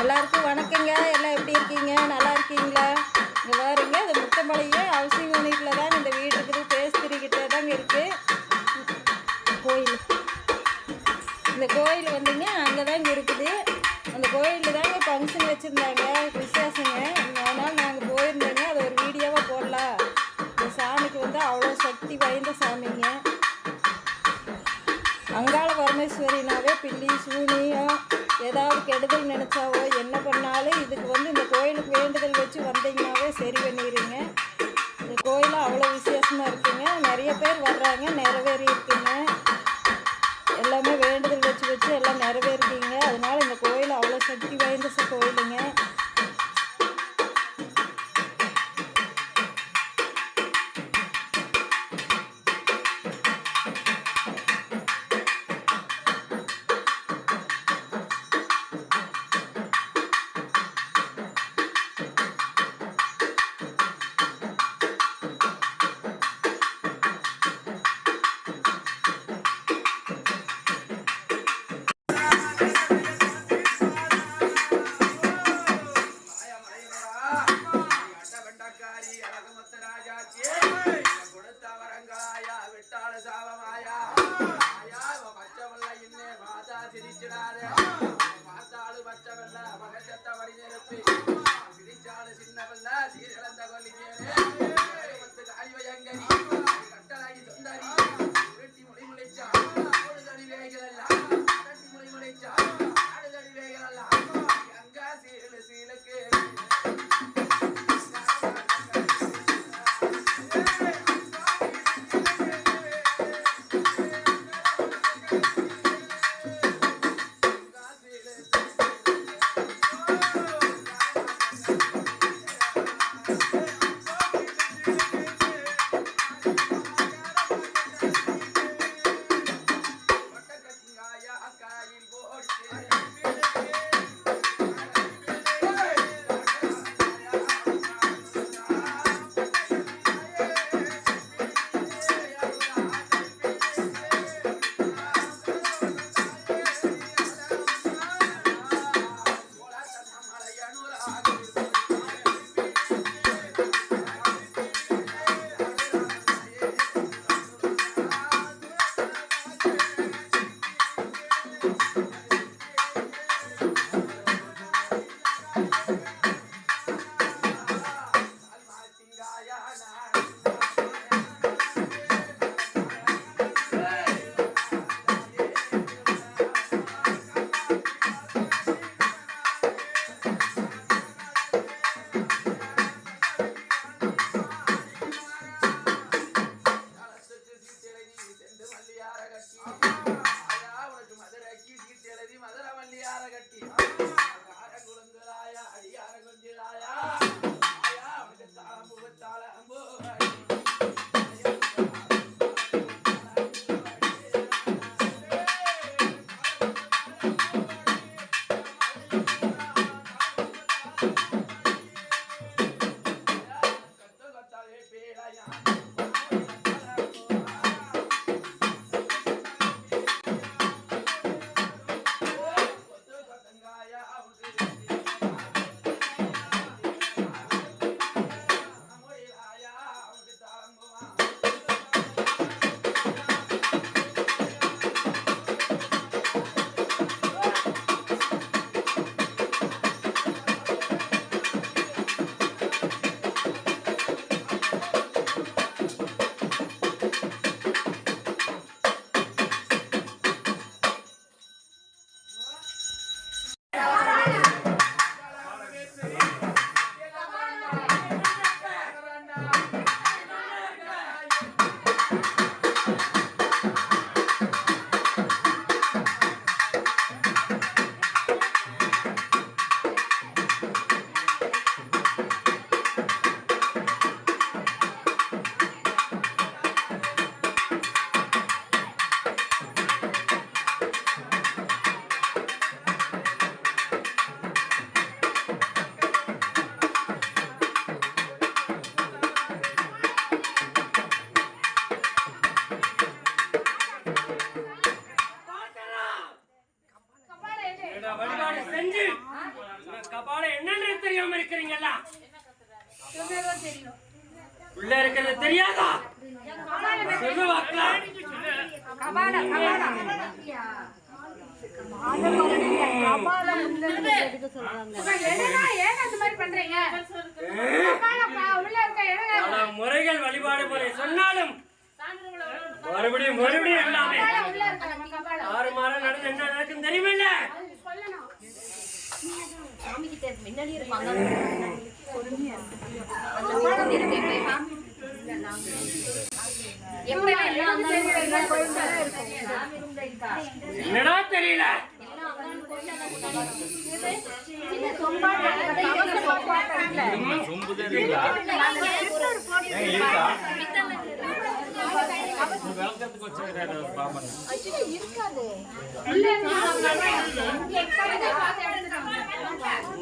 எல்லாருக்கும் வணக்கங்க. எல்லாம் எப்படி இருக்கீங்க? நல்லா இருக்கீங்களா? இங்கே பாருங்க இந்த முத்தமலையே ஹவுசிங் யூனிட்டில் தான் இந்த வீடு இருக்குது. பேஸ்திரிக்கிட்ட தாங்க இருக்குது கோயில். இந்த கோயில் வந்துங்க அங்கே தாங்க இருக்குது. அந்த கோயிலில் தாங்க ஃபங்க்ஷன் வச்சுருந்தாங்க விசேஷங்க. நினச்சாவோ என்ன பண்ணாலும் இதுக்கு வந்து இந்த கோயிலுக்கு வேண்டுதல் வச்சு வந்தீங்கன்னாவே சரி பண்ணிடுங்க இந்த கோயில் அவ்வளோ விசேஷமாக இருக்குங்க. நிறைய பேர் வர்றாங்க நிறைவேறி இருக்கு முறைகள் வழிபாடு முறை சொன்னாலும் மறுபடியும் மறுபடியும் எல்லாமே ஆறு மாதம் நடந்து என்ன நடக்கும் தெரியுமில்ல என்னடா தெரியல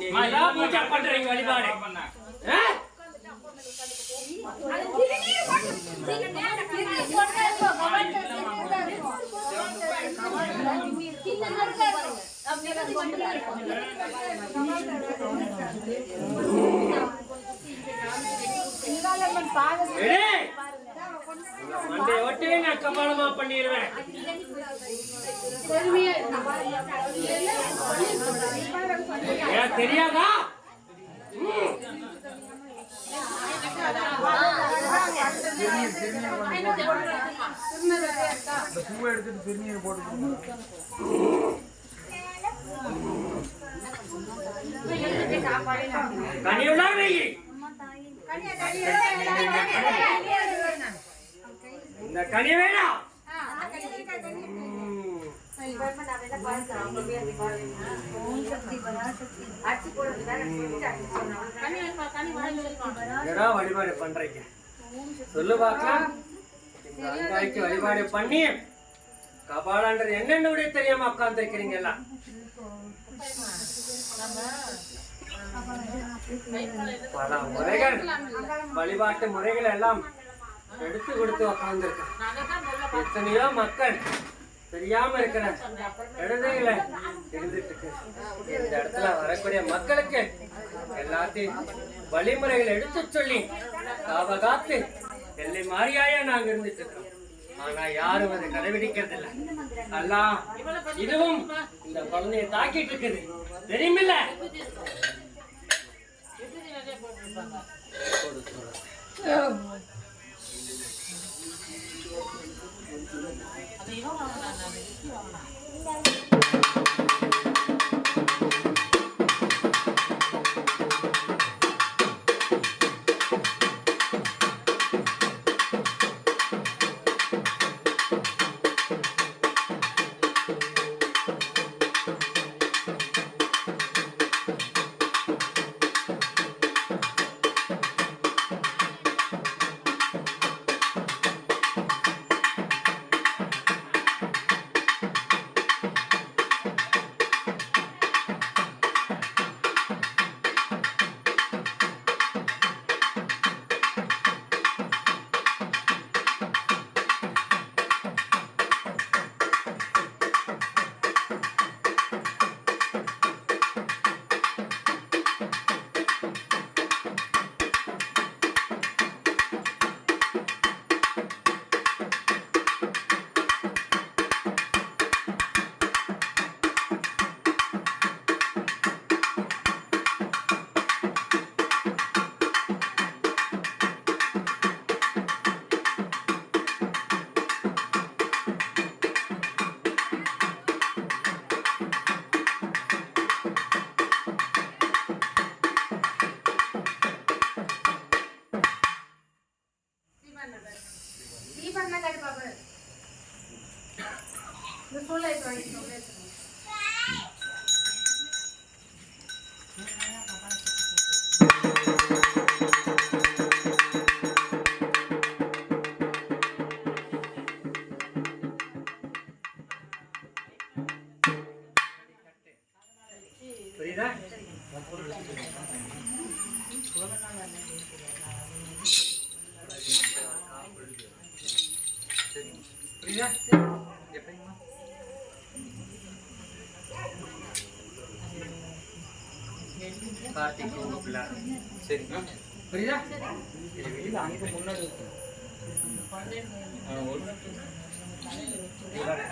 நீங்க பூஜை பண்றீங்க வழிபாடு ஆ? ஏய், நான் கபாலமா பண்ணிடுவேன் தெரியாதா. கனியுள்ளா வெயி இந்த கனி வேணாம் வழிபாடு பண்றீங்க சொல்லு பாக்கலாம் வழிபாடு பண்ணி கபாலான்றது என்னென்ன விட தெரியாம உட்காந்துருக்கிறீங்க எல்லாம்? பல முறைகள் வழிபாட்டு முறைகள் எல்லாம் எடுத்து கொடுத்து உட்காந்துருக்கேன் எத்தனையோ மக்கள் தெரியாம இருக்கிற இடதுகளை இருந்துட்டு இருக்கு இந்த இடத்துல வரக்கூடிய மக்களுக்கு எல்லாத்தையும் வழிமுறைகளை எடுத்து சொல்லி காவகாத்து எல்லை மாறியாய நாங்க இருந்துட்டு இருக்கோம் ஆனா யாரும் அதை கடைபிடிக்கிறது இல்ல அல்ல இதுவும் இந்த குழந்தைய தாக்கிட்டு இருக்குது. தெரியுமில்ல? தீபம் புரியுதா எப்படிம்மா கார்த்திக் கூப்பிடல சரி புரியுதா இது வெளியில அங்க முன்னாடி இருக்கு. ஆ, ஒரு நிமிஷம். இவனை